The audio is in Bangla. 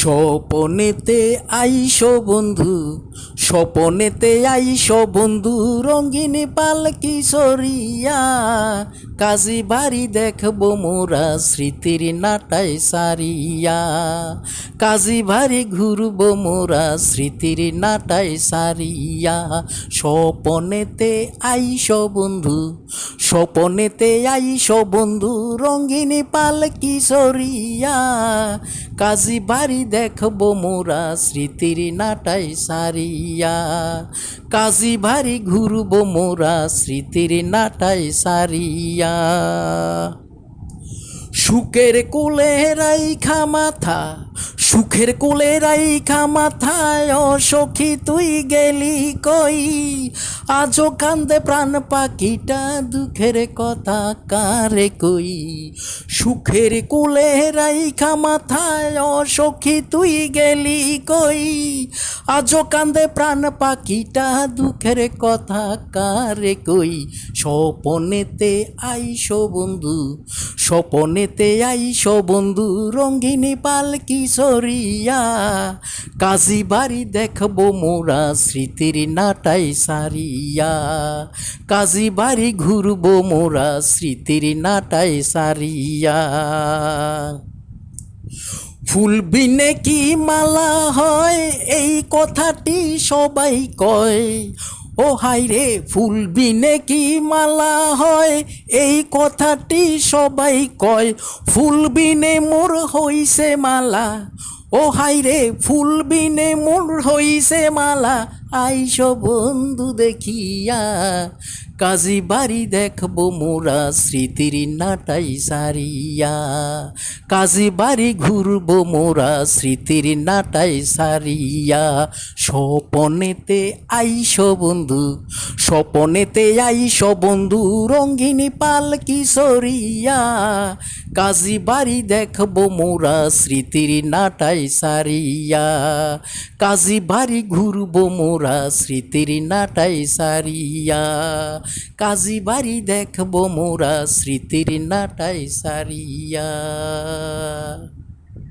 স্বপনেতে আইস বন্ধু, স্বপনেতে আইস বন্ধু, রঙিন পালকি সরিয়া, কাজী বাড়ি দেখব মোরা, স্মৃতির নাটাই সারিয়া। কাজী বাড়ি ঘুরব মোরা, স্মৃতির নাটাই সারিয়া। স্বপনেতে আইস বন্ধু স্বপনেতে আইস বন্ধু, রঙিন পালকি সরিয়া কাজী বাড়ি দেখব মোরা, স্মৃতির নাটাই সারিয়া। কাজী বাড়ি ঘুরব মোরা, স্মৃতির নাটাই সারিয়া। সুখের কোলে রাইখা মাথা সুখের কোলে রাইখা মাথায় সখী তুই গেলি কই? আজও কান্দে প্রাণ পাখিটা, দুঃখের কথা কারে কই? সুখের কোলে রাইখা মাথায় সখী তুই গেলি কই? আজও কান্দে প্রাণ পাখিটা, দুঃখের কথা কারে কই? স্বপনেতে আইসো বন্ধু স্বপনেতে আইসো বন্ধু রঙ্গিনী পালকি সরিয়া কাজী বাড়ি দেখব মোরা, স্মৃতির নাটাই সারিয়া। কাজী বাড়ি ঘুরবো মোরা, স্মৃতির নাটাই সারিয়া। ফুল বিনে কি মালা হয়, এই কথাটি সবাই কয়। ও হাই রে, ফুল বিনে কি মালা হয়? এই কথাটি সবাই কয়, ফুল বিনে মোর হইছে মালা। ও হাই রে, ফুল বিনে মোর হইছে মালা। আইস বন্ধু দেখিয়া, কাজী বাড়ি দেখব মোরা স্মৃতির নাটাই সারিয়া। কাজী বাড়ি ঘুরবো মোরা স্মৃতির নাটাই সারিয়া। স্বপনেতে আইস বন্ধু, স্বপনেতে আইস বন্ধু, রঙ্গিনী পালকি সরিয়া কাজী বাড়ি দেখব মোরা স্মৃতির নাটাই সারিয়া। কাজী বাড়ি ঘুরবো মোরা স্মৃতির নাটাই সারিয়া। কাজী বাড়ি দেখব মোরা স্মৃতির নাটাই সারিয়া।